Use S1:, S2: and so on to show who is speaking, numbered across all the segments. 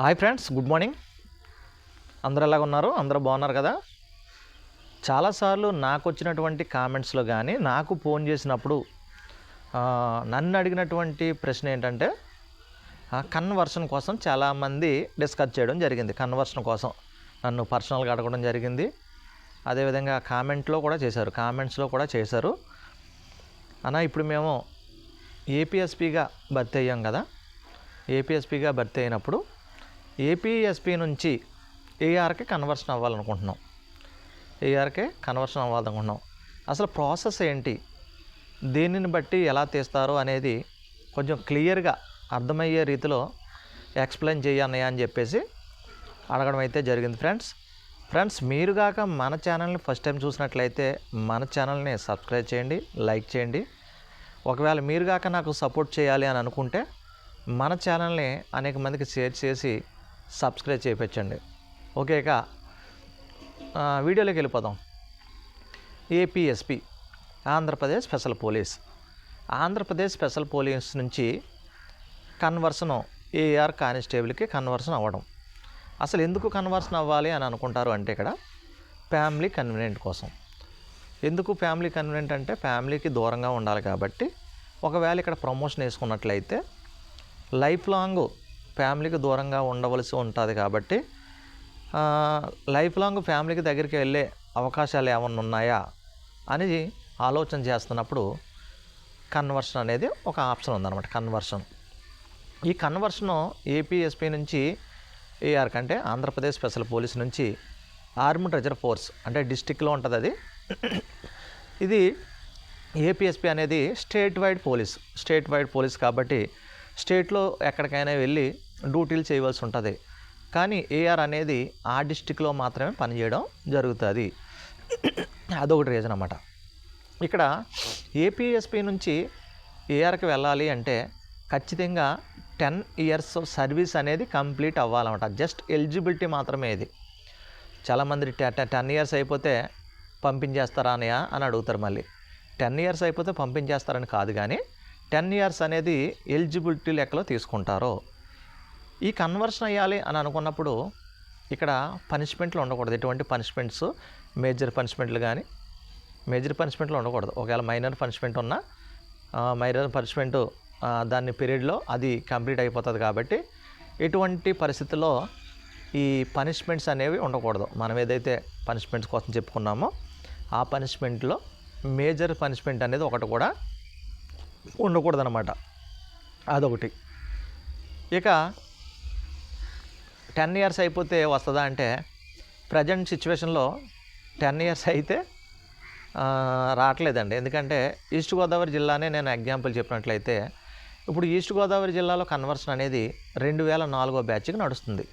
S1: Hi friends good morning అందరు ఎలాగ ఉన్నారు? అందరూ బాగున్నారు కదా? చాలాసార్లు నాకు వచ్చినటువంటి కామెంట్స్లో కానీ నాకు ఫోన్ చేసినప్పుడు నన్ను అడిగినటువంటి ప్రశ్న ఏంటంటే కన్వర్షన్ కోసం చాలామంది డిస్కస్ చేయడం జరిగింది. కన్వర్షన్ కోసం నన్ను పర్సనల్గా అడగడం జరిగింది. అదేవిధంగా కామెంట్లో కూడా చేశారు. కామెంట్స్లో కూడా చేశారు. అన్నా ఇప్పుడు మేము ఏపీఎస్పీగా భర్తీ అయ్యాం కదా? ఏపీఎస్పీగా భర్తీ అయినప్పుడు ఏపీఎస్పి నుంచి ఏఆర్కి కన్వర్షన్ అవ్వాలనుకుంటున్నాం. ఏఆర్కే కన్వర్షన్ అవ్వాలనుకుంటున్నాం. అసలు ప్రాసెస్ ఏంటి? దేనిని బట్టి ఎలా తీస్తారు అనేది కొంచెం క్లియర్గా అర్థమయ్యే రీతిలో ఎక్స్ప్లెయిన్ చేయన్నయ్య అని చెప్పేసి అడగడం అయితే జరిగింది ఫ్రెండ్స్. ఫ్రెండ్స్ మీరు కాక మన ఛానల్ని ఫస్ట్ టైం చూసినట్లయితే మన ఛానల్ని సబ్స్క్రైబ్ చేయండి లైక్ చేయండి. ఒకవేళ మీరు కాక నాకు సపోర్ట్ చేయాలి అని అనుకుంటే మన ఛానల్ని అనేక మందికి షేర్ చేసి సబ్స్క్రైబ్ చేయించండి. ఓకే ఇక వీడియోలోకి వెళ్ళిపోదాం. APSP Andhra Pradesh special police. Andhra Pradesh special police నుంచి కన్వర్షన్ ఏఆర్ కానిస్టేబుల్కి కన్వర్షన్ అవ్వడం. అసలు ఎందుకు కన్వర్షన్ అవ్వాలి అని అనుకుంటారు అంటే ఇక్కడ ఫ్యామిలీ కన్వీనియంట్ కోసం. ఎందుకు ఫ్యామిలీ కన్వీనియంట్ అంటే ఫ్యామిలీకి దూరంగా ఉండాలి కాబట్టి. ఒకవేళ ఇక్కడ ప్రమోషన్ వేసుకున్నట్లయితే లైఫ్ లాంగ్ ఫ్యామిలీకి దూరంగా ఉండవలసి ఉంటుంది కాబట్టి లైఫ్ లాంగ్ ఫ్యామిలీకి దగ్గరికి వెళ్ళే అవకాశాలు ఏమన్నా ఉన్నాయా అని ఆలోచన చేస్తున్నప్పుడు కన్వర్షన్ అనేది ఒక ఆప్షన్ ఉందన్నమాట కన్వర్షన్ ఈ కన్వర్షన్ ఏపీఎస్పీ నుంచి ఏఆర్ కంటే ఆంధ్రప్రదేశ్ స్పెషల్ పోలీస్ నుంచి ఆర్మ్డ్ రిజర్వ్ ఫోర్స్ అంటే డిస్టిక్లో ఉంటుంది అది. ఇది ఏపీఎస్పీ అనేది state wide police state wide police కాబట్టి స్టేట్లో ఎక్కడికైనా వెళ్ళి డ్యూటీలు చేయవలసి ఉంటుంది. కానీ ఏఆర్ అనేది ఆ డిస్టిక్లో మాత్రమే పనిచేయడం జరుగుతుంది. అదొకటి రీజన్ అన్నమాట. ఇక్కడ ఏపీఎస్పీ నుంచి ఏఆర్కి వెళ్ళాలి అంటే ఖచ్చితంగా టెన్ ఇయర్స్ సర్వీస్ అనేది కంప్లీట్ అవ్వాలన్నమాట. జస్ట్ ఎలిజిబిలిటీ మాత్రమే ఇది. చాలామంది టెన్ ఇయర్స్ అయిపోతే పంపించేస్తారా అనయా అని అడుగుతారు మళ్ళీ. టెన్ ఇయర్స్ అయిపోతే పంపించేస్తారని కాదు కానీ టెన్ ఇయర్స్ అనేది ఎలిజిబిలిటీ లెక్కలో తీసుకుంటారు. ఈ కన్వర్షన్ అయ్యాలి అని అనుకున్నప్పుడు ఇక్కడ పనిష్మెంట్లు ఉండకూడదు. ఎటువంటి పనిష్మెంట్స్ మేజర్ పనిష్మెంట్లు కానీ మేజర్ పనిష్మెంట్లు ఉండకూడదు. ఒకవేళ మైనర్ పనిష్మెంట్ ఉన్నా మైనర్ పనిష్మెంట్ దాని పీరియడ్లో అది కంప్లీట్ అయిపోతుంది కాబట్టి ఎటువంటి పరిస్థితుల్లో ఈ పనిష్మెంట్స్ అనేవి ఉండకూడదు. మనం ఏదైతే పనిష్మెంట్స్ కోసం చెప్పుకున్నామో ఆ పనిష్మెంట్లో మేజర్ పనిష్మెంట్ అనేది ఒకటి కూడా ఉండకూడదు అనమాట అదొకటి. ఇక టెన్ ఇయర్స్ అయిపోతే వస్తుందా అంటే ప్రజెంట్ సిచ్యువేషన్లో టెన్ ఇయర్స్ అయితే రావట్లేదండి. ఎందుకంటే ఈస్ట్ గోదావరి జిల్లానే నేను ఎగ్జాంపుల్ చెప్పినట్లయితే ఇప్పుడు ఈస్ట్ గోదావరి జిల్లాలో కన్వర్షన్ అనేది రెండు వేల నాలుగో బ్యాచ్కి నడుస్తుంది.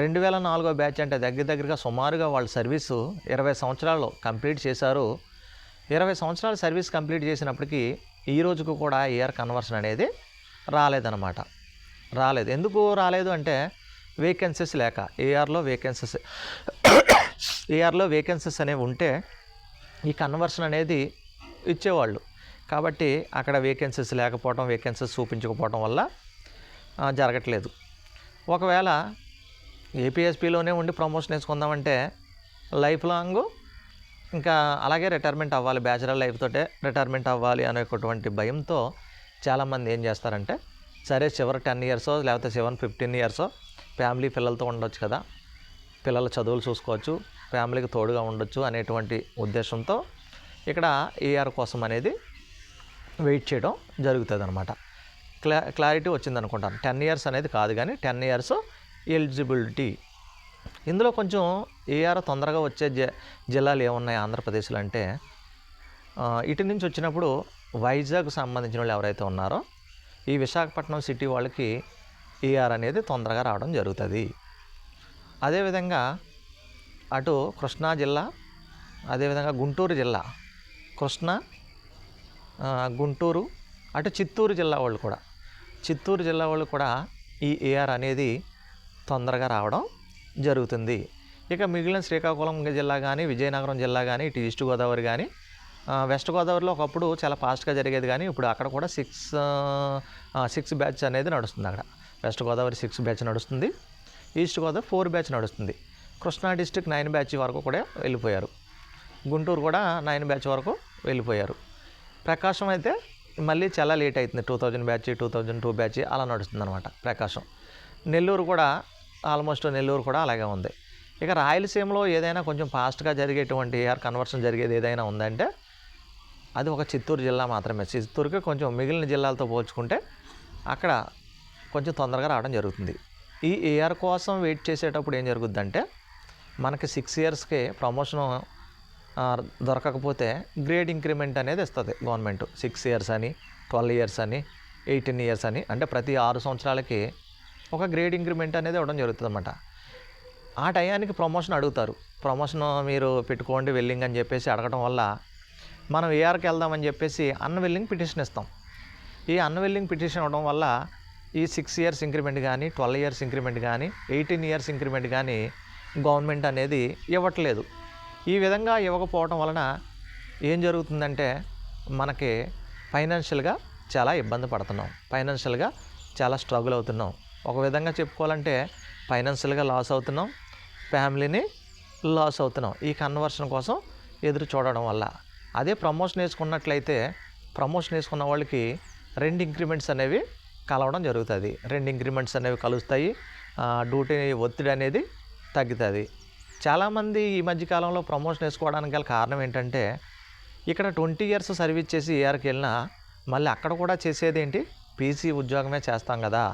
S1: రెండు వేల నాలుగో బ్యాచ్ అంటే దగ్గర దగ్గరగా సుమారుగా వాళ్ళ సర్వీసు ఇరవై సంవత్సరాలు కంప్లీట్ చేశారు. ఇరవై సంవత్సరాలు సర్వీస్ కంప్లీట్ చేసినప్పటికీ ఈ రోజుకు కూడా ఇయర్ కన్వర్షన్ అనేది రాలేదన్నమాట. రాలేదు. ఎందుకు రాలేదు అంటే వేకెన్సీస్ లేక ఏఆర్లో వేకెన్సీస్ ఏఆర్లో వేకెన్సీస్ అనేవి ఉంటే ఈ కన్వర్షన్ అనేది ఇచ్చేవాళ్ళు. కాబట్టి అక్కడ వేకెన్సీస్ లేకపోవడం వేకెన్సీస్ చూపించకపోవడం వల్ల జరగట్లేదు. ఒకవేళ ఏపీఎస్పీలోనే ఉండి ప్రమోషన్ వేసుకుందామంటే లైఫ్ లాంగ్ ఇంకా అలాగే రిటైర్మెంట్ అవ్వాలి బ్యాచిలర్ లైఫ్ తోటే రిటైర్మెంట్ అవ్వాలి అనేటువంటి భయంతో చాలామంది ఏం చేస్తారంటే సరే చివరి టెన్ ఇయర్సో లేకపోతే సెవెన్ ఫిఫ్టీన్ ఇయర్సో ఫ్యామిలీ పిల్లలతో ఉండొచ్చు కదా. పిల్లల చదువులు చూసుకోవచ్చు ఫ్యామిలీకి తోడుగా ఉండొచ్చు అనేటువంటి ఉద్దేశంతో ఇక్కడ ఏఆర్ కోసం అనేది వెయిట్ చేయడం జరుగుతుంది అనమాట క్లా క్లారిటీ వచ్చింది అనుకుంటాను టెన్ ఇయర్స్ అనేది కాదు కానీ టెన్ ఇయర్స్ ఎలిజిబిలిటీ. ఇందులో కొంచెం ఏఆర్ తొందరగా వచ్చే జ జిల్లాలు ఏమున్నాయి ఆంధ్రప్రదేశ్లో అంటే ఇటు నుంచి వచ్చినప్పుడు వైజాగ్ సంబంధించిన వాళ్ళు ఎవరైతే ఉన్నారో ఈ విశాఖపట్నం సిటీ వాళ్ళకి ఏఆర్ అనేది తొందరగా రావడం జరుగుతుంది. అదేవిధంగా అటు కృష్ణా జిల్లా అదేవిధంగా గుంటూరు జిల్లా కృష్ణా గుంటూరు అటు చిత్తూరు జిల్లా వాళ్ళు కూడా చిత్తూరు జిల్లా వాళ్ళు కూడా ఈ ఏఆర్ అనేది తొందరగా రావడం జరుగుతుంది. ఇక మిగిలిన శ్రీకాకుళం జిల్లా కానీ విజయనగరం జిల్లా కానీ ఇటు ఈస్ట్ గోదావరి కానీ వెస్ట్ గోదావరిలో ఒకప్పుడు చాలా ఫాస్ట్గా జరిగేది కానీ ఇప్పుడు అక్కడ కూడా సిక్స్ సిక్స్ బ్యాచ్ అనేది నడుస్తుంది అక్కడ. వెస్ట్ గోదావరి సిక్స్ బ్యాచ్ నడుస్తుంది ఈస్ట్ గోదావరి ఫోర్ బ్యాచ్ నడుస్తుంది. కృష్ణా డిస్టిక్ నైన్ బ్యాచ్ వరకు కూడా వెళ్ళిపోయారు. గుంటూరు కూడా నైన్ బ్యాచ్ వరకు వెళ్ళిపోయారు. ప్రకాశం అయితే మళ్ళీ చాలా లేట్ అవుతుంది two thousand batch two thousand two batch అలా నడుస్తుంది అనమాట ప్రకాశం. నెల్లూరు కూడా ఆల్మోస్ట్ నెల్లూరు కూడా అలాగే ఉంది. ఇక రాయలసీమలో ఏదైనా కొంచెం ఫాస్ట్గా జరిగేటువంటి ఏఆర్ కన్వర్షన్ జరిగేది ఏదైనా ఉందంటే అది ఒక చిత్తూరు జిల్లా మాత్రమే. చిత్తూరుకి కొంచెం మిగిలిన జిల్లాలతో పోల్చుకుంటే అక్కడ కొంచెం తొందరగా రావడం జరుగుతుంది. ఈ ఏఆర్ కోసం వెయిట్ చేసేటప్పుడు ఏం జరుగుద్దంటే మనకి సిక్స్ ఇయర్స్కి ప్రమోషన్ దొరకకపోతే గ్రేడ్ ఇంక్రిమెంట్ అనేది ఇస్తుంది గవర్నమెంట్ సిక్స్ ఇయర్స్ అని ట్వెల్వ్ ఇయర్స్ అని ఎయిటీన్ ఇయర్స్ అని అంటే ప్రతి ఆరు సంవత్సరాలకి ఒక గ్రేడ్ ఇంక్రిమెంట్ అనేది ఇవ్వడం జరుగుతుంది అన్నమాట ఆ టయానికి ప్రమోషన్ అడుగుతారు. ప్రమోషన్ మీరు పెట్టుకోండి వెల్లింగ్ అని చెప్పేసి అడగడం వల్ల మనం ఏఆర్కి వెళ్దామని చెప్పేసి అన్వెల్లింగ్ పిటిషన్ ఇస్తాం. ఈ అన్వెల్లింగ్ పిటిషన్ ఇవ్వడం వల్ల ఈ సిక్స్ ఇయర్స్ ఇంక్రిమెంట్ కానీ ట్వెల్వ్ ఇయర్స్ ఇంక్రిమెంట్ కానీ ఎయిటీన్ ఇయర్స్ ఇంక్రిమెంట్ కానీ గవర్నమెంట్ అనేది ఇవ్వట్లేదు. ఈ విధంగా ఇవ్వకపోవడం వలన ఏం జరుగుతుందంటే మనకి ఫైనాన్షియల్గా చాలా ఇబ్బంది పడుతున్నాం. ఫైనాన్షియల్గా చాలా స్ట్రగుల్ అవుతున్నాం. ఒక విధంగా చెప్పుకోవాలంటే ఫైనాన్షియల్గా లాస్ అవుతున్నాం. ఫ్యామిలీని లాస్ అవుతున్నాం. ఈ కన్వర్షన్ కోసం ఎదురు చూడడం వల్ల. అదే ప్రమోషన్ వేసుకున్నట్లయితే ప్రమోషన్ వేసుకున్న వాళ్ళకి రెండు ఇంక్రిమెంట్స్ అనేవి కలవడం జరుగుతుంది. రెండు ఇంక్రిమెంట్స్ అనేవి కలుస్తాయి. డ్యూటీ ఒత్తిడి అనేది తగ్గుతుంది. చాలామంది ఈ మధ్యకాలంలో ప్రమోషన్ వేసుకోవడానికి గల కారణం ఏంటంటే ఇక్కడ ట్వంటీ ఇయర్స్ సర్వీస్ చేసి ఏఆర్కి వెళ్ళినా మళ్ళీ అక్కడ కూడా చేసేది ఏంటి? పీసీ ఉద్యోగమే చేస్తాం కదా.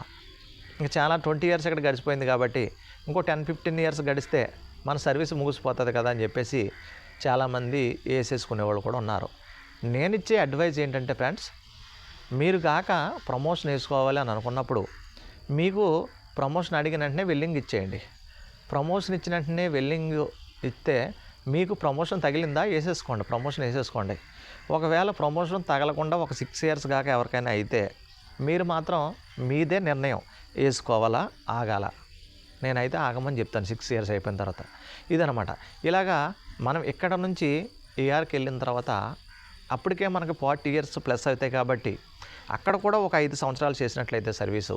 S1: ఇంకా చాలా ట్వంటీ ఇయర్స్ ఇక్కడ గడిచిపోయింది కాబట్టి ఇంకో టెన్ ఫిఫ్టీన్ ఇయర్స్ గడిస్తే మన సర్వీస్ ముగిసిపోతుంది కదా అని చెప్పేసి చాలామంది వేసేసుకునేవాళ్ళు కూడా ఉన్నారు. నేను ఇచ్చే అడ్వైజ్ ఏంటంటే ఫ్రెండ్స్ మీరు కాక ప్రమోషన్ వేసుకోవాలి అని అనుకున్నప్పుడు మీకు ప్రమోషన్ అడిగిన వెంటనే వెల్లింగ్ ఇచ్చేయండి. ప్రమోషన్ ఇచ్చిన వెంటనే వెల్లింగ్ ఇస్తే మీకు ప్రమోషన్ తగిలిందా? వేసేసుకోండి. ప్రమోషన్ వేసేసుకోండి. ఒకవేళ ప్రమోషన్ తగలకుండా ఒక సిక్స్ ఇయర్స్ కాక ఎవరికైనా అయితే మీరు మాత్రం మీదే నిర్ణయం. వేసుకోవాలా? ఆగాల? నేనైతే ఆగమని చెప్తాను సిక్స్ ఇయర్స్ అయిపోయిన తర్వాత. ఇదనమాట ఇలాగా మనం ఇక్కడ నుంచి ఏఆర్కి వెళ్ళిన తర్వాత అప్పటికే మనకి ఫార్టీ ఇయర్స్ ప్లస్ అవుతాయి కాబట్టి అక్కడ కూడా ఒక ఐదు సంవత్సరాలు చేసినట్లయితే సర్వీసు.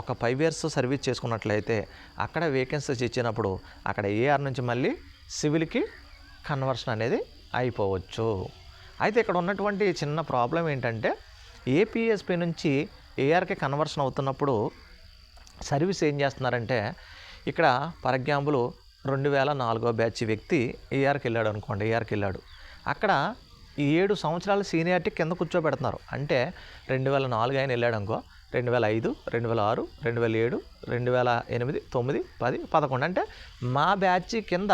S1: ఒక ఫైవ్ ఇయర్స్ సర్వీస్ చేసుకున్నట్లయితే అక్కడ వేకెన్సీస్ ఇచ్చినప్పుడు అక్కడ ఏఆర్ నుంచి మళ్ళీ సివిల్కి కన్వర్షన్ అనేది అయిపోవచ్చు. అయితే ఇక్కడ ఉన్నటువంటి చిన్న ప్రాబ్లం ఏంటంటే ఏపీఎస్పీ నుంచి ఏఆర్కి కన్వర్షన్ అవుతున్నప్పుడు సర్వీస్ ఏం చేస్తున్నారంటే ఇక్కడ ఫర్ ఎగ్జాంపుల్ రెండు వేల నాలుగో బ్యాచ్ వ్యక్తి ఏఆర్కి వెళ్ళాడు అనుకోండి ఏఆర్కి వెళ్ళాడు. అక్కడ ఈ ఏడు సంవత్సరాల సీనియారిటీ కింద కూర్చోబెడుతున్నారు. అంటే రెండు వేల నాలుగు ఆయన వెళ్ళాడు అనుకో రెండు వేల ఐదు రెండు వేల ఆరు రెండు వేల ఏడు రెండు వేల ఎనిమిది తొమ్మిది పది పదకొండు. అంటే మా బ్యాచ్ కింద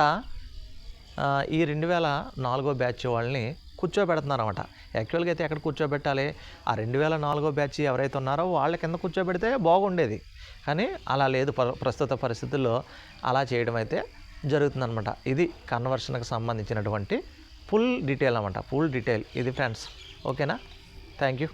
S1: ఈ రెండు వేల నాలుగో బ్యాచ్ వాళ్ళని కూర్చోబెడుతున్నారు అనమాట యాక్చువల్గా అయితే ఎక్కడ కూర్చోబెట్టాలి? ఆ రెండు వేల నాలుగో బ్యాచ్ ఎవరైతే ఉన్నారో వాళ్ళ కింద కూర్చోబెడితే బాగుండేది. కానీ అలా లేదు. ప్రస్తుత పరిస్థితుల్లో అలా చేయడం అయితే జరుగుతుందన్నమాట. ఇది కన్వర్షన్కి సంబంధించినటువంటి ఫుల్ డీటెయిల్ అనమాట ఫుల్ డీటెయిల్. ఇది ఫ్రెండ్స్. ఓకేనా? Thank you.